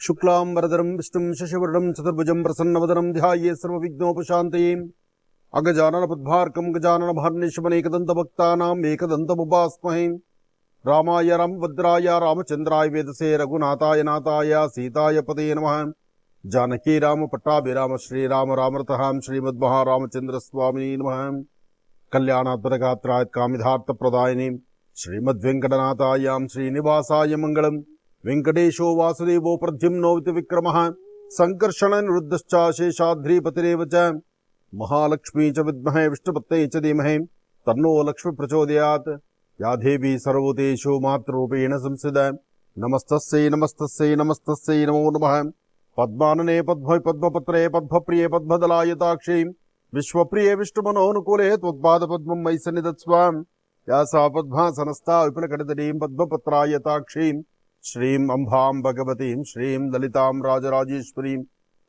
شکلا سیتا نم جانکیمہ رامچندرس کا شری مدنکٹنایاں شرین منگم واسد پروتر سنکرشن ردیشادری پتیم وشو پتمہ تو لکش پرچویات یادی سروشو متروپ نمست نمست نمست نمو نم پت پی پم دلاک منہ پم می سنسو ವಿಶ್ವಪ್ರಿಯೇ ವಿಷ್ಣುಮನೋನುಕೂಲೆ ತ್ವತ್ಪಾದ ಪದ್ಮಂ ಮೈ ಸನ್ನಿಧತ್ಸ್ವಾಂ ಯಾ ಸಾ ಪದ್ಮಾಸನಸ್ಥಾ ವಿಪುಲಕಟದರೀಂ ಪದ್ಮಪತ್ರಾಯತಾಕ್ಷೀಂ ಶ್ರೀಂ ಅಂಬಾಂ ಭಗವತೀಂ ಶ್ರೀಂ ಲಲಿತಾಂ ರಾಜರಾಜೇಶ್ವರೀಂ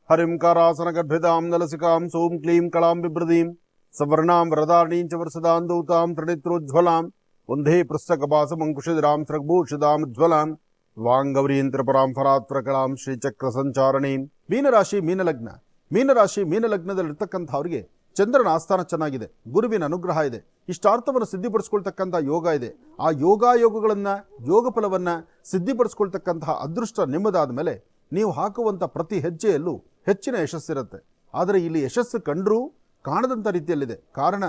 ಹರಿಂ ಕಾರಾಸನಗರ್ಭಿತಾಂ ನಲಸಿಕಾಂ ಸೋಂ ಕ್ಲೀಂ ಕಳಾಂ ಬಿಭ್ರದೀಂ ಸವರ್ಣಾಂ ವರದಾರಣೀಂ ಚ ವರ್ಷದಾಂ ದೌತಾಂ ತ್ರಿಣಿತ್ರೋಜ್ವಲಾಂ ವಂದೇ ಪೃಸ್ತಕಪಾಸಮಂಕುಶಿರಾಂ ಸೃಗ್ಭೂಷಿದಾಂ ಜ್ವಲಾಂ ವಾಂಗೌರೀಂ ತ್ರಿಪುರಾಂ ಫರಾತ್ಪ್ರಕಳಾಂ ಶ್ರೀಚಕ್ರ ಸಂಚಾರಣೀಂ ಮೀನರಾಶಿ ಮೀನಲಗ್ನ ಮೀನರಾಶಿ ಮೀನಲಗ್ನದಲ್ಲಿರ್ತಕ್ಕಂಥವ್ರಿಗೆ ಚಂದ್ರನ ಆಸ್ಥಾನ ಚೆನ್ನಾಗಿದೆ, ಗುರುವಿನ ಅನುಗ್ರಹ ಇದೆ, ಇಷ್ಟಾರ್ಥವನ್ನು ಸಿದ್ಧಿಪಡಿಸ್ಕೊಳ್ತಕ್ಕಂಥ ಯೋಗ ಇದೆ. ಆ ಯೋಗಾಯೋಗಗಳನ್ನು, ಯೋಗ ಫಲವನ್ನು ಸಿದ್ಧಿಪಡಿಸ್ಕೊಳ್ತಕ್ಕಂತಹ ಅದೃಷ್ಟ ನಿಮ್ಮದಾದ ಮೇಲೆ ನೀವು ಹಾಕುವಂಥ ಪ್ರತಿ ಹೆಜ್ಜೆಯಲ್ಲೂ ಹೆಚ್ಚಿನ ಯಶಸ್ಸಿರುತ್ತೆ. ಆದರೆ ಇಲ್ಲಿ ಯಶಸ್ಸು ಕಂಡರೂ ಕಾಣದಂಥ ರೀತಿಯಲ್ಲಿದೆ. ಕಾರಣ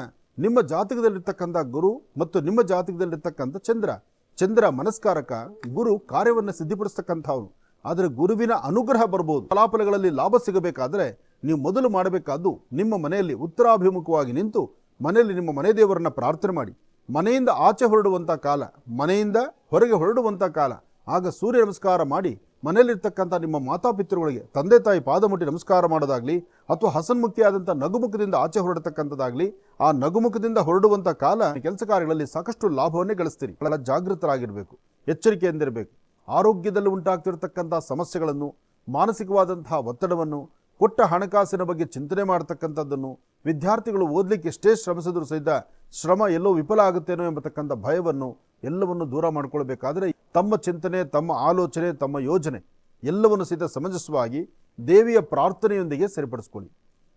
ನಿಮ್ಮ ಜಾತಕದಲ್ಲಿರ್ತಕ್ಕಂಥ ಗುರು ಮತ್ತು ನಿಮ್ಮ ಜಾತಕದಲ್ಲಿರ್ತಕ್ಕಂಥ ಚಂದ್ರ. ಚಂದ್ರ ಮನಸ್ಕಾರಕ, ಗುರು ಕಾರ್ಯವನ್ನು ಸಿದ್ಧಿಪಡಿಸ್ತಕ್ಕಂಥವ್ರು. ಆದರೆ ಗುರುವಿನ ಅನುಗ್ರಹ ಬರ್ಬೋದು. ಫಲಾಫಲಗಳಲ್ಲಿ ಲಾಭ ಸಿಗಬೇಕಾದ್ರೆ ನೀವು ಮೊದಲು ಮಾಡಬೇಕಾದ್ದು ನಿಮ್ಮ ಮನೆಯಲ್ಲಿ ಉತ್ತರಾಭಿಮುಖವಾಗಿ ನಿಂತು ಮನೆಯಲ್ಲಿ ನಿಮ್ಮ ಮನೆ ದೇವರನ್ನ ಪ್ರಾರ್ಥನೆ ಮಾಡಿ. ಮನೆಯಿಂದ ಆಚೆ ಹೊರಡುವಂಥ ಕಾಲ, ಮನೆಯಿಂದ ಹೊರಗೆ ಹೊರಡುವಂಥ ಕಾಲ. ಆಗ ಸೂರ್ಯ ನಮಸ್ಕಾರ ಮಾಡಿ, ಮನೆಯಲ್ಲಿರ್ತಕ್ಕಂಥ ನಿಮ್ಮ ಮಾತಾಪಿತೃಗಳಿಗೆ, ತಂದೆ ತಾಯಿ ಪಾದ ಮುಟ್ಟಿ ನಮಸ್ಕಾರ ಮಾಡೋದಾಗಲಿ, ಅಥವಾ ಹಸನ್ಮುಖಿಯಾದಂಥ ನಗುಮುಖದಿಂದ ಆಚೆ ಹೊರಡತಕ್ಕಂಥದ್ದಾಗಲಿ, ಆ ನಗುಮುಖದಿಂದ ಹೊರಡುವಂಥ ಕಾಲ ಕೆಲಸ ಕಾರ್ಯಗಳಲ್ಲಿ ಸಾಕಷ್ಟು ಲಾಭವನ್ನೇ ಗಳಿಸ್ತೀರಿ. ಬಹಳ ಜಾಗೃತರಾಗಿರಬೇಕು, ಎಚ್ಚರಿಕೆಯಿಂದಿರಬೇಕು. ಆರೋಗ್ಯದಲ್ಲಿ ಉಂಟಾಗ್ತಿರ್ತಕ್ಕಂಥ ಸಮಸ್ಯೆಗಳನ್ನು ಮಾನಸಿಕವಾದಂತಹ ಒತ್ತಡವನ್ನು ಕೊಟ್ಟ ಹಣಕಾಸಿನ ಬಗ್ಗೆ ಚಿಂತನೆ ಮಾಡತಕ್ಕಂಥದ್ದನ್ನು ವಿದ್ಯಾರ್ಥಿಗಳು ಓದಲಿಕ್ಕೆ ಎಷ್ಟೇ ಶ್ರಮಿಸಿದ್ರು ಸಹಿತ ಶ್ರಮ ಎಲ್ಲೋ ವಿಫಲ ಆಗುತ್ತೇನೋ ಎಂಬತಕ್ಕಂಥ ಭಯವನ್ನು ಎಲ್ಲವನ್ನು ದೂರ ಮಾಡಿಕೊಳ್ಳಬೇಕಾದರೆ ತಮ್ಮ ಚಿಂತನೆ, ತಮ್ಮ ಆಲೋಚನೆ, ತಮ್ಮ ಯೋಜನೆ ಎಲ್ಲವನ್ನು ಸಹಿತ ಸಮಂಜಸವಾಗಿ ದೇವಿಯ ಪ್ರಾರ್ಥನೆಯೊಂದಿಗೆ ಸರಿಪಡಿಸ್ಕೊಳ್ಳಿ.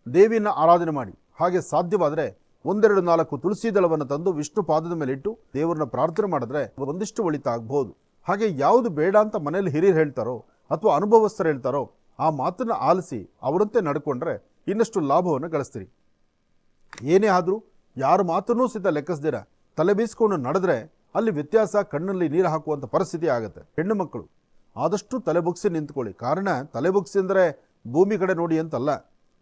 ದೇವಿಯನ್ನು ಆರಾಧನೆ ಮಾಡಿ. ಹಾಗೆ ಸಾಧ್ಯವಾದರೆ ಒಂದೆರಡು ನಾಲ್ಕು ತುಳಸಿ ದಳವನ್ನು ತಂದು ವಿಷ್ಣು ಪಾದದ ಮೇಲೆ ಇಟ್ಟು ದೇವರನ್ನ ಪ್ರಾರ್ಥನೆ ಮಾಡಿದ್ರೆ ಒಂದಿಷ್ಟು ಒಳಿತ ಆಗಬಹುದು ಹಾಗೆ ಯಾವುದು ಬೇಡ ಅಂತ ಮನೆಯಲ್ಲಿ ಹಿರಿಯರು ಹೇಳ್ತಾರೋ ಅಥವಾ ಅನುಭವಸ್ಥರು ಹೇಳ್ತಾರೋ ಆ ಮಾತನ್ನು ಆಲಿಸಿ ಅವರಂತೆ ನಡ್ಕೊಂಡ್ರೆ ಇನ್ನಷ್ಟು ಲಾಭವನ್ನು ಗಳಿಸ್ತೀರಿ. ಏನೇ ಆದರೂ ಯಾರ ಮಾತನ್ನೂ ಸಹಿತ ಲೆಕ್ಕಿಸ್ದಿರ, ತಲೆ ಬೀಸ್ಕೊಂಡು ನಡೆದ್ರೆ ಅಲ್ಲಿ ವ್ಯತ್ಯಾಸ ಕಣ್ಣಲ್ಲಿ ನೀರು ಹಾಕುವಂಥ ಪರಿಸ್ಥಿತಿ ಆಗುತ್ತೆ. ಹೆಣ್ಣು ಮಕ್ಕಳು, ಆದಷ್ಟು ತಲೆ ಬುಗ್ಸಿ ನಿಂತ್ಕೊಳ್ಳಿ. ಕಾರಣ ತಲೆ ಬುಗ್ಸಿ ಅಂದರೆ ಭೂಮಿ ಕಡೆ ನೋಡಿ ಅಂತಲ್ಲ,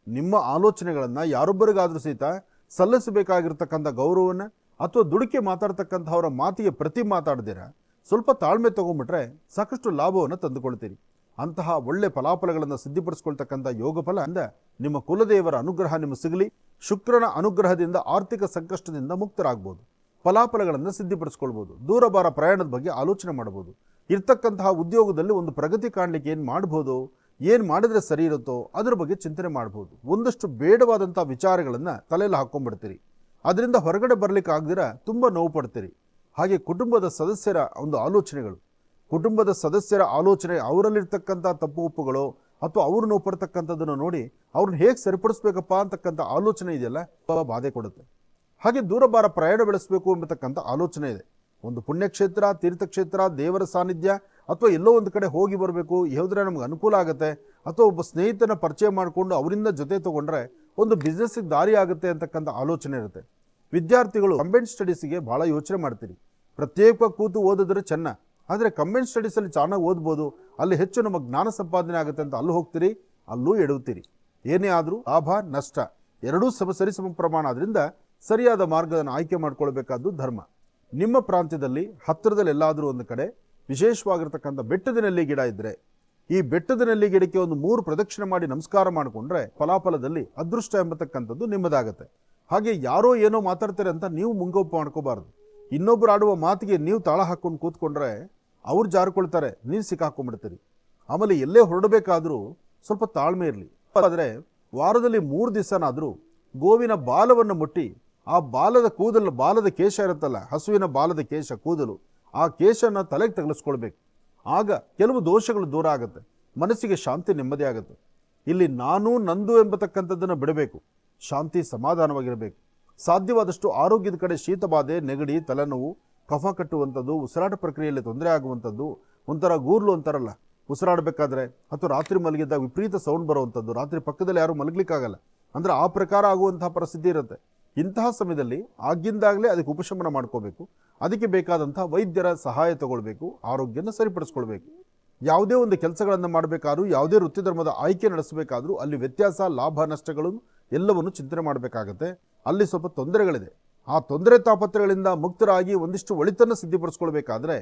ನಿಮ್ಮ ಆಲೋಚನೆಗಳನ್ನು ಯಾರೊಬ್ಬರಿಗಾದರೂ ಸಹಿತ ಸಲ್ಲಿಸಬೇಕಾಗಿರ್ತಕ್ಕಂಥ ಗೌರವವನ್ನು ಅಥವಾ ದುಡುಕಿ ಮಾತಾಡ್ತಕ್ಕಂಥವರ ಮಾತಿಗೆ ಪ್ರತಿ ಮಾತಾಡ್ದಿರ, ಸ್ವಲ್ಪ ತಾಳ್ಮೆ ತೊಗೊಂಬಿಟ್ರೆ ಸಾಕಷ್ಟು ಲಾಭವನ್ನು ತಂದುಕೊಳ್ತೀರಿ. ಅಂತಹ ಒಳ್ಳೆ ಫಲಾಫಲಗಳನ್ನು ಸಿದ್ಧಪಡಿಸಿಕೊಳ್ತಕ್ಕಂಥ ಯೋಗ ಫಲ ಅಂದ ನಿಮ್ಮ ಕುಲದೇವರ ಅನುಗ್ರಹ ನಿಮಗೆ ಸಿಗಲಿ. ಶುಕ್ರನ ಅನುಗ್ರಹದಿಂದ ಆರ್ಥಿಕ ಸಂಕಷ್ಟದಿಂದ ಮುಕ್ತರಾಗ್ಬೋದು. ಫಲಾಫಲಗಳನ್ನು ಸಿದ್ಧಪಡಿಸ್ಕೊಳ್ಬೋದು. ದೂರಬಾರ ಪ್ರಯಾಣದ ಬಗ್ಗೆ ಆಲೋಚನೆ ಮಾಡ್ಬೋದು ಇರ್ತಕ್ಕಂತಹ ಉದ್ಯೋಗದಲ್ಲಿ ಒಂದು ಪ್ರಗತಿ ಕಾಣಲಿಕ್ಕೆ ಏನು ಮಾಡ್ಬೋದು? ಏನು ಮಾಡಿದ್ರೆ ಸರಿ ಇರುತ್ತೋ ಅದರ ಬಗ್ಗೆ ಚಿಂತನೆ ಮಾಡ್ಬೋದು. ಒಂದಷ್ಟು ಬೇಡವಾದಂಥ ವಿಚಾರಗಳನ್ನು ತಲೆಯಲ್ಲಿ ಹಾಕ್ಕೊಂಡ್ಬಿಡ್ತೀರಿ ಅದರಿಂದ ಹೊರಗಡೆ ಬರಲಿಕ್ಕೆ ಆಗದಿರ ತುಂಬ ನೋವು ಪಡ್ತೀರಿ. ಹಾಗೆ ಕುಟುಂಬದ ಸದಸ್ಯರ ಒಂದು ಆಲೋಚನೆಗಳು. ಕುಟುಂಬದ ಸದಸ್ಯರ ಆಲೋಚನೆ ಅವರಲ್ಲಿರ್ತಕ್ಕಂಥ ತಪ್ಪು ಒಪ್ಪುಗಳು ಅಥವಾ ಅವರು ನೋವು ಪಡ್ತಕ್ಕಂಥದ್ದನ್ನು ನೋಡಿ ಅವ್ರನ್ನ ಹೇಗೆ ಸರಿಪಡಿಸ್ಬೇಕಪ್ಪ ಅಂತಕ್ಕಂಥ ಆಲೋಚನೆ ಇದೆಯಲ್ಲ ಬಾಧೆ ಕೊಡುತ್ತೆ. ಹಾಗೆ ದೂರಬಾರ ಪ್ರಯಾಣ ಬೆಳೆಸಬೇಕು ಎಂಬತಕ್ಕಂಥ ಆಲೋಚನೆ ಇದೆ. ಒಂದು ಪುಣ್ಯಕ್ಷೇತ್ರ, ತೀರ್ಥಕ್ಷೇತ್ರ, ದೇವರ ಸಾನ್ನಿಧ್ಯ ಅಥವಾ ಎಲ್ಲೋ ಒಂದು ಕಡೆ ಹೋಗಿ ಬರಬೇಕು ಯಾವುದ್ರೆ ನಮ್ಗೆ ಅನುಕೂಲ ಆಗುತ್ತೆ, ಅಥವಾ ಒಬ್ಬ ಸ್ನೇಹಿತನ ಪರಿಚಯ ಮಾಡಿಕೊಂಡು ಅವರಿಂದ ಜೊತೆ ತಗೊಂಡ್ರೆ ಒಂದು ಬಿಸ್ನೆಸ್ಗೆ ದಾರಿ ಆಗುತ್ತೆ ಅಂತಕ್ಕಂಥ ಆಲೋಚನೆ ಇರುತ್ತೆ. ವಿದ್ಯಾರ್ಥಿಗಳು ಕಂಬೆಂಟ್ ಸ್ಟಡೀಸಿಗೆ ಭಾಳ ಯೋಚನೆ ಮಾಡ್ತೀರಿ. ಪ್ರತ್ಯೇಕ ಕೂತು ಓದಿದ್ರೆ ಚೆನ್ನ. ಆದರೆ ಕಂಬೈನ್ ಸ್ಟಡೀಸಲ್ಲಿ ಚೆನ್ನಾಗಿ ಓದ್ಬೋದು, ಅಲ್ಲಿ ಹೆಚ್ಚು ನಮಗೆ ಜ್ಞಾನ ಸಂಪಾದನೆ ಆಗುತ್ತೆ ಅಂತ ಅಲ್ಲೂ ಹೋಗ್ತೀರಿ, ಅಲ್ಲೂ ಎಡುತ್ತೀರಿ ಏನೇ ಆದರೂ ಲಾಭ, ನಷ್ಟ, ಎರಡೂ ಸಮ ಸರಿಸಮ ಪ್ರಮಾಣ ಆದ್ದರಿಂದ ಸರಿಯಾದ ಮಾರ್ಗವನ್ನು ಆಯ್ಕೆ ಮಾಡ್ಕೊಳ್ಬೇಕಾದ್ದು ಧರ್ಮ. ನಿಮ್ಮ ಪ್ರಾಂತ್ಯದಲ್ಲಿ, ಹತ್ತಿರದಲ್ಲಿ ಎಲ್ಲಾದರೂ ಒಂದು ಕಡೆ ವಿಶೇಷವಾಗಿರ್ತಕ್ಕಂಥ ಬೆಟ್ಟದ ನೆಲ್ಲಿ ಗಿಡ ಇದ್ದರೆ ಈ ಬೆಟ್ಟದ ನೆಲ್ಲಿ ಗಿಡಕ್ಕೆ ಒಂದು ಮೂರು ಪ್ರದಕ್ಷಿಣೆ ಮಾಡಿ ನಮಸ್ಕಾರ ಮಾಡಿಕೊಂಡ್ರೆ ಫಲಾಫಲದಲ್ಲಿ ಅದೃಷ್ಟ ಎಂಬತಕ್ಕಂಥದ್ದು ನಿಮ್ಮದಾಗತ್ತೆ. ಹಾಗೆ ಯಾರೋ ಏನೋ ಮಾತಾಡ್ತಾರೆ ಅಂತ ನೀವು ಮುಂಗೋಪ ಮಾಡ್ಕೋಬಾರ್ದು. ಇನ್ನೊಬ್ಬರು ಆಡುವ ಮಾತಿಗೆ ನೀವು ತಾಳ ಹಾಕ್ಕೊಂಡು ಕೂತ್ಕೊಂಡ್ರೆ ಅವ್ರು ಜಾರಿಕೊಳ್ತಾರೆ, ನೀನು ಸಿಕ್ಕಾಕೊಂಡ್ಬಿಡ್ತೀರಿ. ಆಮೇಲೆ ಎಲ್ಲೇ ಹೊರಡಬೇಕಾದ್ರೂ ಸ್ವಲ್ಪ ತಾಳ್ಮೆ ಇರಲಿ. ಆದರೆ ವಾರದಲ್ಲಿ ಮೂರು ದಿವಸನಾದರೂ ಗೋವಿನ ಬಾಲವನ್ನು ಮುಟ್ಟಿ, ಆ ಬಾಲದ ಕೂದಲು, ಬಾಲದ ಕೇಶ ಇರುತ್ತಲ್ಲ, ಹಸುವಿನ ಬಾಲದ ಕೇಶ, ಕೂದಲು, ಆ ಕೇಶನ ತಲೆಗೆ ತಗಲಿಸ್ಕೊಳ್ಬೇಕು. ಆಗ ಕೆಲವು ದೋಷಗಳು ದೂರ ಆಗುತ್ತೆ. ಮನಸ್ಸಿಗೆ ಶಾಂತಿ ನೆಮ್ಮದಿ ಆಗುತ್ತೆ. ಇಲ್ಲಿ ನಾನು ನಂದು ಎಂಬತಕ್ಕಂಥದ್ದನ್ನು ಬಿಡಬೇಕು. ಶಾಂತಿ ಸಮಾಧಾನವಾಗಿರಬೇಕು. ಸಾಧ್ಯವಾದಷ್ಟು ಆರೋಗ್ಯದ ಕಡೆ ಶೀತಬಾಧೆ ನೆಗಡಿ, ತಲೆನೋವು ಕಫ ಕಟ್ಟುವಂಥದ್ದು, ಉಸಿರಾಟ ಪ್ರಕ್ರಿಯೆಯಲ್ಲಿ ತೊಂದರೆ ಆಗುವಂಥದ್ದು, ಒಂಥರ ಗೂರ್ಲು ಅಂತಾರಲ್ಲ, ಉಸಿರಾಡಬೇಕಾದ್ರೆ ಅಥವಾ ರಾತ್ರಿ ಮಲಗಿದ್ದಾಗ ವಿಪರೀತ ಸೌಂಡ್ ಬರುವಂಥದ್ದು, ರಾತ್ರಿ ಪಕ್ಕದಲ್ಲಿ ಯಾರೂ ಮಲಗಲಿಕ್ಕಾಗಲ್ಲ. ಅಂದರೆ ಆ ಪ್ರಕಾರ ಆಗುವಂತಹ ಪರಿಸ್ಥಿತಿ ಇರುತ್ತೆ. ಇಂತಹ ಸಮಯದಲ್ಲಿ ಆಗಿಂದಾಗಲೇ ಅದಕ್ಕೆ ಉಪಶಮನ ಮಾಡ್ಕೋಬೇಕು. ಅದಕ್ಕೆ ಬೇಕಾದಂಥ ವೈದ್ಯರ ಸಹಾಯ ತಗೊಳ್ಬೇಕು, ಆರೋಗ್ಯನ ಸರಿಪಡಿಸ್ಕೊಳ್ಬೇಕು. ಯಾವುದೇ ಒಂದು ಕೆಲಸಗಳನ್ನು ಮಾಡಬೇಕಾದ್ರೂ, ಯಾವುದೇ ವೃತ್ತಿ ಧರ್ಮದ ಆಯ್ಕೆ ನಡೆಸಬೇಕಾದ್ರೂ ಅಲ್ಲಿ ವ್ಯತ್ಯಾಸ, ಲಾಭ, ನಷ್ಟಗಳು ಎಲ್ಲವನ್ನು ಚಿಂತನೆ ಮಾಡಬೇಕಾಗತ್ತೆ. ಅಲ್ಲಿ ಸ್ವಲ್ಪ ತೊಂದರೆಗಳಿದೆ. ಆ ತೊಂದರೆ ತಾಪತ್ರಗಳಿಂದ ಮುಕ್ತರಾಗಿ ಒಂದಿಷ್ಟು ಒಳಿತನ್ನು ಸಿದ್ಧಿಪಡಿಸ್ಕೊಳ್ಬೇಕಾದ್ರೆ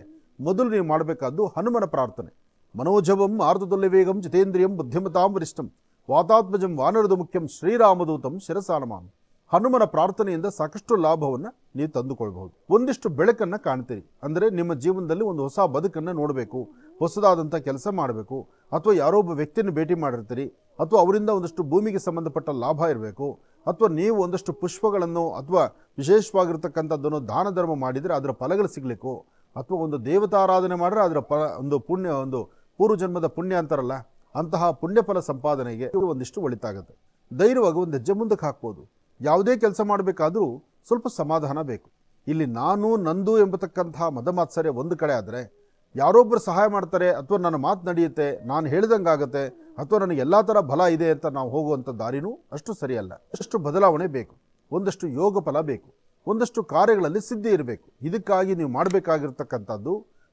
ಮೊದಲು ನೀವು ಮಾಡಬೇಕಾದ್ದು ಹನುಮನ ಪ್ರಾರ್ಥನೆ. ಮನೋಜವಂ ಆರ್ಧದೊಲ್ಲೆ ವೇಗಂ ಜಿತೇಂದ್ರಿಯಂ ಬುದ್ಧಿಮತಾಂ ವರಿಷ್ಠಂ ವಾತಾತ್ಮಜಂ ವಾನರದು ಮುಖ್ಯಂ ಶ್ರೀರಾಮದೂತಂ ಶಿರಸಾನಮಾನ್ ಹನುಮನ ಪ್ರಾರ್ಥನೆಯಿಂದ ಸಾಕಷ್ಟು ಲಾಭವನ್ನು ನೀವು ತಂದುಕೊಳ್ಬಹುದು. ಒಂದಿಷ್ಟು ಬೆಳಕನ್ನು ಕಾಣ್ತೀರಿ. ಅಂದರೆ ನಿಮ್ಮ ಜೀವನದಲ್ಲಿ ಒಂದು ಹೊಸ ಬದುಕನ್ನು ನೋಡಬೇಕು ಹೊಸದಾದಂಥ ಕೆಲಸ ಮಾಡಬೇಕು, ಅಥವಾ ಯಾರೋ ಒಬ್ಬ ವ್ಯಕ್ತಿಯನ್ನು ಭೇಟಿ ಮಾಡಿರ್ತೀರಿ, ಅಥವಾ ಅವರಿಂದ ಒಂದಷ್ಟು ಭೂಮಿಗೆ ಸಂಬಂಧಪಟ್ಟ ಲಾಭ ಇರಬೇಕು ಅಥವಾ ನೀವು ಒಂದಷ್ಟು ಪುಷ್ಪಗಳನ್ನು ಅಥವಾ ವಿಶೇಷವಾಗಿರ್ತಕ್ಕಂಥದ್ದನ್ನು ದಾನ ಧರ್ಮ ಮಾಡಿದರೆ ಅದರ ಫಲಗಳು ಸಿಗಲಿಕ್ಕೋ? ಅಥವಾ ಒಂದು ದೇವತಾರಾಧನೆ ಮಾಡಿದ್ರೆ ಅದರ ಫಲ, ಒಂದು ಪುಣ್ಯ, ಒಂದು ಪೂರ್ವಜನ್ಮದ ಪುಣ್ಯ ಅಂತಾರಲ್ಲ, ಅಂತಹ ಪುಣ್ಯ ಫಲ ಸಂಪಾದನೆಗೆ ಒಂದಿಷ್ಟು ಒಳಿತಾಗುತ್ತೆ. ಧೈರ್ಯವಾಗಿ ಒಂದು ಹೆಜ್ಜೆ ಮುಂದಕ್ಕೆ ಹಾಕ್ಬೋದು. ಯಾವುದೇ ಕೆಲಸ ಮಾಡಬೇಕಾದರೂ ಸ್ವಲ್ಪ ಸಮಾಧಾನ ಬೇಕು. ಇಲ್ಲಿ ನಾನು, ನಂದು ಎಂಬತಕ್ಕಂತಹ ಮದಮಾತ್ಸರ್ಯ ಒಂದು ಕಡೆ ಆದರೆ ಯಾರೊಬ್ಬರು ಸಹಾಯ ಮಾಡ್ತಾರೆ ಅಥವಾ ನನ್ನ ಮಾತು ನಡೆಯುತ್ತೆ, ನಾನು ಹೇಳಿದಂಗೆ ಆಗುತ್ತೆ ಅಥವಾ ನನಗೆ ಎಲ್ಲ ಥರ ಬಲ ಇದೆ ಅಂತ ನಾವು ಹೋಗುವಂಥ ದಾರಿನೂ ಅಷ್ಟು ಸರಿಯಲ್ಲ. ಅಷ್ಟು ಬದಲಾವಣೆ ಬೇಕು. ಒಂದಷ್ಟು ಯೋಗ ಫಲ ಬೇಕು. ಒಂದಷ್ಟು ಕಾರ್ಯಗಳಲ್ಲಿ ಸಿದ್ಧಿ ಇರಬೇಕು. ಇದಕ್ಕಾಗಿ ನೀವು ಮಾಡಬೇಕಾಗಿರ್ತಕ್ಕಂಥದ್ದು,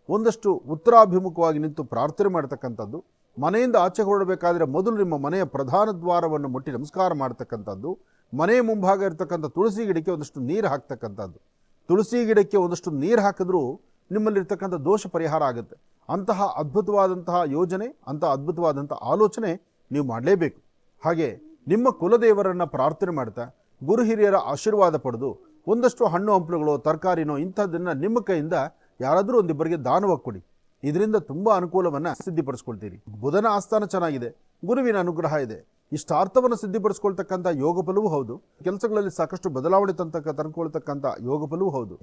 ಒಂದಷ್ಟು ಉತ್ತರಾಭಿಮುಖವಾಗಿ ನಿಂತು ಪ್ರಾರ್ಥನೆ ಮಾಡ್ತಕ್ಕಂಥದ್ದು, ಮನೆಯಿಂದ ಆಚೆ ಹೊರಡಬೇಕಾದ್ರೆ ಮೊದಲು ನಿಮ್ಮ ಮನೆಯ ಪ್ರಧಾನ ದ್ವಾರವನ್ನು ಮುಟ್ಟಿ ನಮಸ್ಕಾರ ಮಾಡ್ತಕ್ಕಂಥದ್ದು ಮನೆಯ ಮುಂಭಾಗ ಇರತಕ್ಕಂಥ ತುಳಸಿ ಗಿಡಕ್ಕೆ ಒಂದಷ್ಟು ನೀರು ಹಾಕ್ತಕ್ಕಂಥದ್ದು. ತುಳಸಿ ಗಿಡಕ್ಕೆ ಒಂದಷ್ಟು ನೀರು ಹಾಕಿದ್ರೂ ನಿಮ್ಮಲ್ಲಿರ್ತಕ್ಕಂಥ ದೋಷ ಪರಿಹಾರ ಆಗುತ್ತೆ. ಅಂತಹ ಅದ್ಭುತವಾದಂತಹ ಯೋಜನೆ, ಅಂತಹ ಅದ್ಭುತವಾದಂಥ ಆಲೋಚನೆ ನೀವು ಮಾಡಲೇಬೇಕು. ಹಾಗೆ ನಿಮ್ಮ ಕುಲದೇವರನ್ನು ಪ್ರಾರ್ಥನೆ ಮಾಡ್ತಾ, ಗುರು ಹಿರಿಯರ ಆಶೀರ್ವಾದ ಪಡೆದು, ಒಂದಷ್ಟು ಹಣ್ಣು ಹಂಪಲುಗಳು, ತರಕಾರಿನೋ, ಇಂಥದ್ದನ್ನು ನಿಮ್ಮ ಕೈಯಿಂದ ಯಾರಾದರೂ ಒಂದಿಬ್ಬರಿಗೆ ದಾನವಾಗಿ ಕೊಡಿ. ಇದರಿಂದ ತುಂಬ ಅನುಕೂಲವನ್ನು ಸಿದ್ಧಿಪಡಿಸ್ಕೊಳ್ತೀರಿ. ಬುಧನ ಆಸ್ಥಾನ ಚೆನ್ನಾಗಿದೆ, ಗುರುವಿನ ಅನುಗ್ರಹ ಇದೆ. ಇಷ್ಟಾರ್ಥವನ್ನು ಸಿದ್ಧಿಪಡಿಸ್ಕೊಳ್ತಕ್ಕಂಥ ಯೋಗ ಫಲವೂ ಹೌದು. ಕೆಲಸಗಳಲ್ಲಿ ಸಾಕಷ್ಟು ಬದಲಾವಣೆ ತಂತಕ್ಕ, ತಂದುಕೊಳ್ತಕ್ಕಂಥ ಯೋಗ ಫಲವೂ ಹೌದು.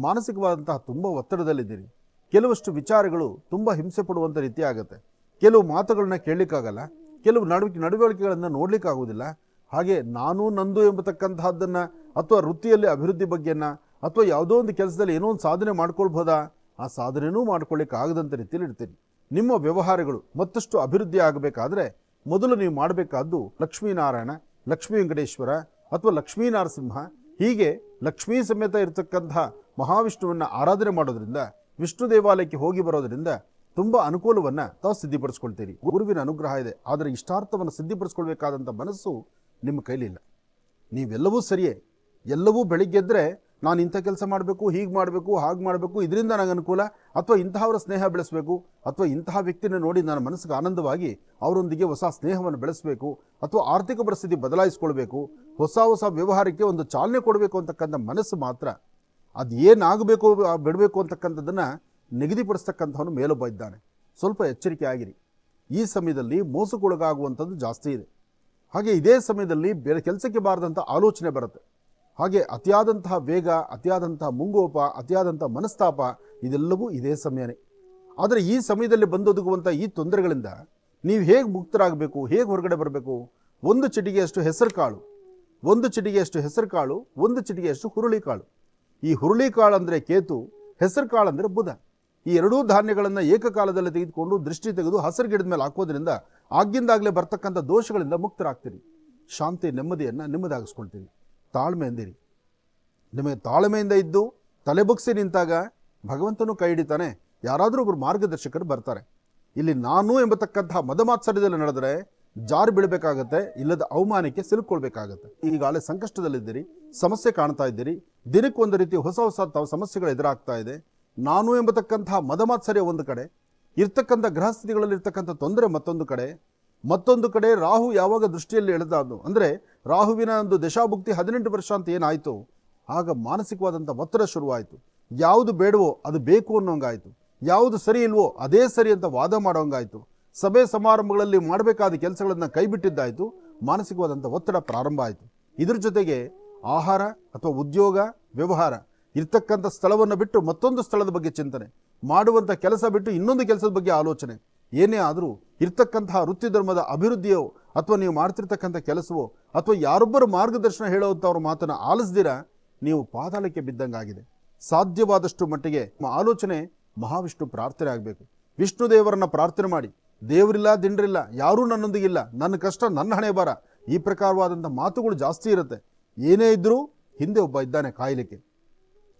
ಮಾನಸಿಕವಾದಂತಹ ತುಂಬ ಒತ್ತಡದಲ್ಲಿದ್ದೀರಿ. ಕೆಲವಷ್ಟು ವಿಚಾರಗಳು ತುಂಬ ಹಿಂಸೆ ಪಡುವಂಥ ರೀತಿ ಆಗುತ್ತೆ ಕೆಲವು ಮಾತುಗಳನ್ನ ಕೇಳಲಿಕ್ಕಾಗಲ್ಲ. ಕೆಲವು ನಡವಳಿಕೆ ನಡವಳಿಕೆಗಳನ್ನು ನೋಡಲಿಕ್ಕಾಗೋದಿಲ್ಲ ಹಾಗೆ ನಾನು ನಂದು ಎಂಬತಕ್ಕಂತಹದ್ದನ್ನು ಅಥವಾ ವೃತ್ತಿಯಲ್ಲಿ ಅಭಿವೃದ್ಧಿ ಬಗ್ಗೆನ ಅಥವಾ ಯಾವುದೋ ಒಂದು ಕೆಲಸದಲ್ಲಿ ಏನೋ ಒಂದು ಸಾಧನೆ ಮಾಡ್ಕೊಳ್ಬೋದಾ? ಆ ಸಾಧನೆಯೂ ಮಾಡ್ಕೊಳ್ಳಿಕ್ಕೆ ಆಗದಂಥ ರೀತಿಯಲ್ಲಿ ಇರ್ತೀನಿ ನಿಮ್ಮ ವ್ಯವಹಾರಗಳು ಮತ್ತಷ್ಟು ಅಭಿವೃದ್ಧಿ ಆಗಬೇಕಾದ್ರೆ ಮೊದಲು ನೀವು ಮಾಡಬೇಕಾದ್ದು ಲಕ್ಷ್ಮೀನಾರಾಯಣ, ಲಕ್ಷ್ಮೀ ವೆಂಕಟೇಶ್ವರ ಅಥವಾ ಲಕ್ಷ್ಮೀ ನರಸಿಂಹ. ಹೀಗೆ ಲಕ್ಷ್ಮೀ ಸಮೇತ ಇರತಕ್ಕಂತಹ ಮಹಾವಿಷ್ಣುವನ್ನು ಆರಾಧನೆ ಮಾಡೋದ್ರಿಂದ ವಿಷ್ಣು ದೇವಾಲಯಕ್ಕೆ ಹೋಗಿ ಬರೋದರಿಂದ ತುಂಬ ಅನುಕೂಲವನ್ನು ತಾವು ಸಿದ್ಧಿಪಡಿಸ್ಕೊಳ್ತೀರಿ. ಗುರುವಿನ ಅನುಗ್ರಹ ಇದೆ. ಆದರೆ ಇಷ್ಟಾರ್ಥವನ್ನು ಸಿದ್ಧಿಪಡಿಸ್ಕೊಳ್ಬೇಕಾದಂಥ ಮನಸ್ಸು ನಿಮ್ಮ ಕೈಲಿಲ್ಲ ನೀವೆಲ್ಲವೂ ಸರಿಯೇ. ಎಲ್ಲವೂ ಬೆಳಿಗ್ಗೆದ್ರೆ ನಾನು ಇಂಥ ಕೆಲಸ ಮಾಡಬೇಕು, ಹೀಗೆ ಮಾಡಬೇಕು, ಹಾಗೆ ಮಾಡಬೇಕು, ಇದರಿಂದ ನನಗೆ ಅನುಕೂಲ. ಅಥವಾ ಇಂತಹವರ ಸ್ನೇಹ ಬೆಳೆಸಬೇಕು, ಅಥವಾ ಇಂತಹ ವ್ಯಕ್ತಿನ ನೋಡಿ ನನ್ನ ಮನಸ್ಸಿಗೆ ಆನಂದವಾಗಿ ಅವರೊಂದಿಗೆ ಹೊಸ ಸ್ನೇಹವನ್ನು ಬೆಳೆಸಬೇಕು, ಅಥವಾ ಆರ್ಥಿಕ ಪರಿಸ್ಥಿತಿ ಬದಲಾಯಿಸ್ಕೊಳ್ಬೇಕು, ಹೊಸ ಹೊಸ ವ್ಯವಹಾರಕ್ಕೆ ಒಂದು ಚಾಲನೆ ಕೊಡಬೇಕು ಅಂತಕ್ಕಂಥ ಮನಸ್ಸು ಮಾತ್ರ ಅದು ಏನಾಗಬೇಕು, ಬಿಡಬೇಕು ಅಂತಕ್ಕಂಥದ್ದನ್ನು ನಿಗದಿಪಡಿಸ್ತಕ್ಕಂಥವನು ಮೇಲೊಬ್ಬ ಇದ್ದಾನೆ. ಸ್ವಲ್ಪ ಎಚ್ಚರಿಕೆ ಆಗಿರಿ. ಈ ಸಮಯದಲ್ಲಿ ಮೋಸಕ್ಕೊಳಗಾಗುವಂಥದ್ದು ಜಾಸ್ತಿ ಇದೆ. ಹಾಗೆ ಇದೇ ಸಮಯದಲ್ಲಿ ಬೇರೆ ಕೆಲಸಕ್ಕೆ ಬಾರದಂಥ ಆಲೋಚನೆ ಬರುತ್ತೆ. ಹಾಗೆ ಅತಿಯಾದಂತಹ ವೇಗ, ಅತಿಯಾದಂತಹ ಮುಂಗೋಪ ಅತಿಯಾದಂಥ ಮನಸ್ತಾಪ, ಇದೆಲ್ಲವೂ ಇದೇ ಸಮಯನೇ. ಆದರೆ ಈ ಸಮಯದಲ್ಲಿ ಬಂದೊದಗುವಂಥ ಈ ತೊಂದರೆಗಳಿಂದ ನೀವು ಹೇಗೆ ಮುಕ್ತರಾಗಬೇಕು, ಹೇಗೆ ಹೊರಗಡೆ ಬರಬೇಕು? ಒಂದು ಚಿಟಿಗೆಯಷ್ಟು ಹೆಸರು ಕಾಳು ಒಂದು ಚಿಟಿಗೆಯಷ್ಟು ಹೆಸರು ಕಾಳು ಒಂದು ಚಿಟಿಗೆಯಷ್ಟು ಹುರುಳಿಕಾಳು. ಈ ಹುರುಳಿಕಾಳು ಅಂದರೆ ಕೇತು, ಹೆಸರು ಕಾಳು ಅಂದರೆ ಬುಧ. ಈ ಎರಡೂ ಧಾನ್ಯಗಳನ್ನು ಏಕಕಾಲದಲ್ಲಿ ತೆಗೆದುಕೊಂಡು ದೃಷ್ಟಿ ತೆಗೆದು ಹಸಿರು ಗಿಡದ ಮೇಲೆ ಹಾಕೋದ್ರಿಂದ ಆಗಿಂದಾಗಲೇ ಬರ್ತಕ್ಕಂಥ ದೋಷಗಳಿಂದ ಮುಕ್ತರಾಗ್ತೀರಿ. ಶಾಂತಿ ನೆಮ್ಮದಿಯನ್ನು ನಿಮ್ಮದಾಗಿಸ್ಕೊಳ್ತೀರಿ. ತಾಳ್ಮೆ ಅಂದಿರಿ. ನಿಮಗೆ ತಾಳ್ಮೆಯಿಂದ ಇದ್ದು ತಲೆಬುಗ್ಸಿ ನಿಂತಾಗ ಭಗವಂತನೂ ಕೈ ಹಿಡಿತಾನೆ. ಯಾರಾದರೂ ಒಬ್ಬರು ಮಾರ್ಗದರ್ಶಕರು ಬರ್ತಾರೆ. ಇಲ್ಲಿ ನಾನು ಎಂಬತಕ್ಕಂತಹ ಮದಮಾತ್ಸರ್ಯದಲ್ಲಿ ನಡೆದರೆ ಜಾರು ಬೀಳಬೇಕಾಗತ್ತೆ, ಇಲ್ಲದ ಅವಮಾನಕ್ಕೆ ಸಿಲುಕೊಳ್ಬೇಕಾಗತ್ತೆ. ಈಗಾಗಲೇ ಸಂಕಷ್ಟದಲ್ಲಿದ್ದೀರಿ, ಸಮಸ್ಯೆ ಕಾಣ್ತಾ ಇದ್ದೀರಿ ದಿನಕ್ಕೊಂದು ರೀತಿ ಹೊಸ ಹೊಸ ತಾವು ಸಮಸ್ಯೆಗಳು ಎದುರಾಗ್ತಾ ಇದೆ. ನಾನು ಎಂಬತಕ್ಕಂತಹ ಮದಮಾತ್ಸರ್ಯ ಒಂದು ಕಡೆ, ಇರ್ತಕ್ಕಂಥ ಗೃಹಸ್ಥಿತಿಗಳಲ್ಲಿ ಇರ್ತಕ್ಕಂಥ ತೊಂದರೆ ಮತ್ತೊಂದು ಕಡೆ ಮತ್ತೊಂದು ಕಡೆ ರಾಹು ಯಾವಾಗ ದೃಷ್ಟಿಯಲ್ಲಿ ಎಳೆದಾದ್ದು ಅಂದರೆ ರಾಹುವಿನ ಒಂದು ದಶಾಭುಕ್ತಿ ಹದಿನೆಂಟು ವರ್ಷ ಅಂತ ಏನಾಯಿತು? ಆಗ ಮಾನಸಿಕವಾದಂಥ ಒತ್ತಡ ಶುರುವಾಯಿತು. ಯಾವುದು ಬೇಡವೋ ಅದು ಬೇಕು ಅನ್ನೋಂಗಾಯಿತು. ಯಾವುದು ಸರಿ ಇಲ್ವೋ ಅದೇ ಸರಿ ಅಂತ ವಾದ ಮಾಡೋಂಗಾಯಿತು ಸಭೆ ಸಮಾರಂಭಗಳಲ್ಲಿ ಮಾಡಬೇಕಾದ ಕೆಲಸಗಳನ್ನು ಕೈಬಿಟ್ಟಿದ್ದಾಯಿತು. ಮಾನಸಿಕವಾದಂಥ ಒತ್ತಡ ಪ್ರಾರಂಭ ಆಯಿತು. ಇದ್ರ ಜೊತೆಗೆ ಆಹಾರ ಅಥವಾ ಉದ್ಯೋಗ, ವ್ಯವಹಾರ ಇರ್ತಕ್ಕಂಥ ಸ್ಥಳವನ್ನು ಬಿಟ್ಟು ಮತ್ತೊಂದು ಸ್ಥಳದ ಬಗ್ಗೆ ಚಿಂತನೆ. ಮಾಡುವಂಥ ಕೆಲಸ ಬಿಟ್ಟು ಇನ್ನೊಂದು ಕೆಲಸದ ಬಗ್ಗೆ ಆಲೋಚನೆ. ಏನೇ ಆದರೂ ಇರ್ತಕ್ಕಂತಹ ವೃತ್ತಿ ಧರ್ಮದ ಅಭಿವೃದ್ಧಿಯೋ ಅಥವಾ ನೀವು ಮಾಡ್ತಿರ್ತಕ್ಕಂಥ ಕೆಲಸವೋ ಅಥವಾ ಯಾರೊಬ್ಬರು ಮಾರ್ಗದರ್ಶನ ಹೇಳುವಂಥವ್ರ ಮಾತನ್ನು ಆಲಿಸ್ದಿರ, ನೀವು ಪಾತಾಳಕ್ಕೆ ಬಿದ್ದಂಗಾಗಿದೆ. ಸಾಧ್ಯವಾದಷ್ಟು ಮಟ್ಟಿಗೆ ಆಲೋಚನೆ ಮಹಾವಿಷ್ಣು ಪ್ರಾರ್ಥನೆ ಆಗಬೇಕು. ವಿಷ್ಣು ದೇವರನ್ನು ಪ್ರಾರ್ಥನೆ ಮಾಡಿ. ದೇವರಿಲ್ಲ, ದಿಂಡ್ರಿಲ್ಲ, ಯಾರೂ ನನ್ನೊಂದಿಗಿಲ್ಲ ನನ್ನ ಕಷ್ಟ, ನನ್ನ ಹಣೆ ಬರ ಈ ಪ್ರಕಾರವಾದಂಥ ಮಾತುಗಳು ಜಾಸ್ತಿ ಇರುತ್ತೆ. ಏನೇ ಇದ್ದರೂ ಹಿಂದೆ ಒಬ್ಬ ಇದ್ದಾನೆ ಕಾಯಲಿಕ್ಕೆ.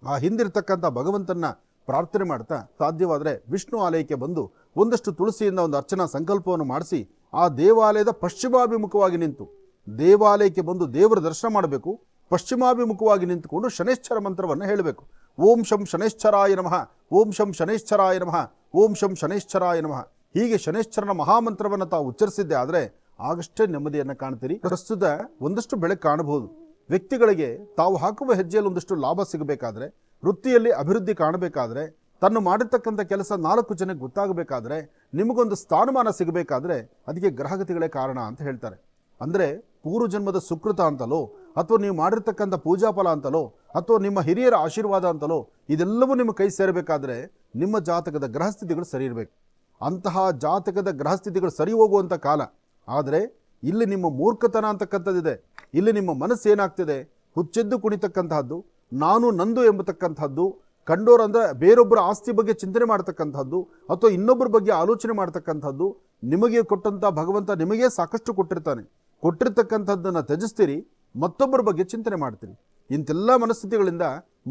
ಆ ಹಿಂದಿರ್ತಕ್ಕಂಥ ಭಗವಂತನ ಪ್ರಾರ್ಥನೆ ಮಾಡ್ತಾ ಸಾಧ್ಯವಾದರೆ ವಿಷ್ಣು ಆಲಯಕ್ಕೆ ಬಂದು ಒಂದಷ್ಟು ತುಳಸಿಯಿಂದ ಒಂದು ಅರ್ಚನಾ ಸಂಕಲ್ಪವನ್ನು ಮಾಡಿಸಿ ಆ ದೇವಾಲಯದ ಪಶ್ಚಿಮಾಭಿಮುಖವಾಗಿ ನಿಂತು, ದೇವಾಲಯಕ್ಕೆ ಬಂದು ದೇವರ ದರ್ಶನ ಮಾಡಬೇಕು, ಪಶ್ಚಿಮಾಭಿಮುಖವಾಗಿ ನಿಂತುಕೊಂಡು ಶನೇಶ್ವರ ಮಂತ್ರವನ್ನು ಹೇಳಬೇಕು. ಓಂ ಶಂ ಶನೇಶ್ವರಾಯ ನಮಃ, ಓಂ ಶಂ ಶನೇಶ್ವರಾಯ ನಮಃ, ಓಂ ಶಂ ಶನೇಶ್ವರಾಯ ನಮಃ. ಹೀಗೆ ಶನೇಶ್ವರನ ಮಹಾಮಂತ್ರವನ್ನು ತಾವು ಉಚ್ಚರಿಸಿದ್ದೆ ಆದರೆ ಆಗಷ್ಟೇ ನೆಮ್ಮದಿಯನ್ನು ಕಾಣ್ತೀರಿ. ಪ್ರಸ್ತುತ ಒಂದಷ್ಟು ಬೆಳೆ ಕಾಣಬಹುದು. ವ್ಯಕ್ತಿಗಳಿಗೆ ತಾವು ಹಾಕುವ ಹೆಜ್ಜೆಯಲ್ಲಿ ಒಂದಷ್ಟು ಲಾಭ ಸಿಗಬೇಕಾದ್ರೆ, ವೃತ್ತಿಯಲ್ಲಿ ಅಭಿವೃದ್ಧಿ ಕಾಣಬೇಕಾದ್ರೆ, ತನ್ನ ಮಾಡಿರ್ತಕ್ಕಂಥ ಕೆಲಸ ನಾಲ್ಕು ಜನಕ್ಕೆ ಗೊತ್ತಾಗಬೇಕಾದ್ರೆ, ನಿಮಗೊಂದು ಸ್ಥಾನಮಾನ ಸಿಗಬೇಕಾದ್ರೆ ಅದಕ್ಕೆ ಗ್ರಹಗತಿಗಳೇ ಕಾರಣ ಅಂತ ಹೇಳ್ತಾರೆ. ಅಂದರೆ ಪೂರ್ವಜನ್ಮದ ಸುಕೃತ ಅಂತಲೋ, ಅಥವಾ ನೀವು ಮಾಡಿರ್ತಕ್ಕಂಥ ಪೂಜಾ ಫಲ ಅಂತಲೋ, ಅಥವಾ ನಿಮ್ಮ ಹಿರಿಯರ ಆಶೀರ್ವಾದ ಅಂತಲೋ, ಇದೆಲ್ಲವೂ ನಿಮ್ಮ ಕೈ ಸೇರಬೇಕಾದ್ರೆ ನಿಮ್ಮ ಜಾತಕದ ಗ್ರಹಸ್ಥಿತಿಗಳು ಸರಿ ಇರಬೇಕು. ಅಂತಹ ಜಾತಕದ ಗ್ರಹಸ್ಥಿತಿಗಳು ಸರಿ ಹೋಗುವಂಥ ಕಾಲ. ಆದರೆ ಇಲ್ಲಿ ನಿಮ್ಮ ಮೂರ್ಖತನ ಅಂತಕ್ಕಂಥದ್ದಿದೆ. ಇಲ್ಲಿ ನಿಮ್ಮ ಮನಸ್ಸು ಏನಾಗ್ತಿದೆ? ಹುಚ್ಚೆದ್ದು ಕುಣಿತಕ್ಕಂತಹದ್ದು, ನಾನು ನಂದು ಎಂಬತಕ್ಕಂಥದ್ದು ಕಂಡೋರಂದ್ರೆ ಬೇರೊಬ್ಬರ ಆಸ್ತಿ ಬಗ್ಗೆ ಚಿಂತನೆ ಮಾಡ್ತಕ್ಕಂಥದ್ದು ಅಥವಾ ಇನ್ನೊಬ್ಬರ ಬಗ್ಗೆ ಆಲೋಚನೆ ಮಾಡ್ತಕ್ಕಂಥದ್ದು ನಿಮಗೆ ಕೊಟ್ಟಂಥ ಭಗವಂತ ನಿಮಗೇ ಸಾಕಷ್ಟು ಕೊಟ್ಟಿರ್ತಾನೆ. ಕೊಟ್ಟಿರ್ತಕ್ಕಂಥದ್ದನ್ನು ತ್ಯಜಿಸ್ತೀರಿ, ಮತ್ತೊಬ್ಬರ ಬಗ್ಗೆ ಚಿಂತನೆ ಮಾಡ್ತೀರಿ. ಇಂತೆಲ್ಲ ಮನಸ್ಥಿತಿಗಳಿಂದ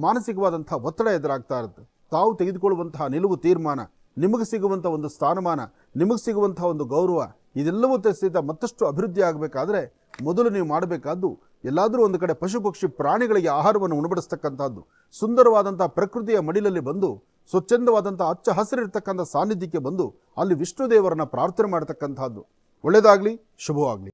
ಮಾನಸಿಕವಾದಂಥ ಒತ್ತಡ ಎದುರಾಗ್ತಾ ಇರುತ್ತೆ. ತಾವು ತೆಗೆದುಕೊಳ್ಳುವಂತಹ ನಿಲುವು, ತೀರ್ಮಾನ ನಿಮಗೆ ಸಿಗುವಂಥ ಒಂದು ಸ್ಥಾನಮಾನ, ನಿಮಗೆ ಸಿಗುವಂಥ ಒಂದು ಗೌರವ, ಇದೆಲ್ಲವೂ ಸಹಿತ ಮತ್ತಷ್ಟು ಅಭಿವೃದ್ಧಿ ಆಗಬೇಕಾದ್ರೆ ಮೊದಲು ನೀವು ಮಾಡಬೇಕಾದ್ದು ಎಲ್ಲಾದರೂ ಒಂದು ಕಡೆ ಪಶು ಪಕ್ಷಿ ಪ್ರಾಣಿಗಳಿಗೆ ಆಹಾರವನ್ನು ಉಣಬಡಿಸ್ತಕ್ಕಂಥದ್ದು. ಸುಂದರವಾದಂಥ ಪ್ರಕೃತಿಯ ಮಡಿಲಲ್ಲಿ ಬಂದು ಸ್ವಚ್ಛಂದವಾದಂಥ ಹಚ್ಚ ಹಸಿರಿರ್ತಕ್ಕಂಥ ಸಾನ್ನಿಧ್ಯಕ್ಕೆ ಬಂದು ಅಲ್ಲಿ ವಿಷ್ಣು ದೇವರನ್ನ ಪ್ರಾರ್ಥನೆ ಮಾಡತಕ್ಕಂಥದ್ದು. ಒಳ್ಳೆಯದಾಗಲಿ, ಶುಭವಾಗಲಿ.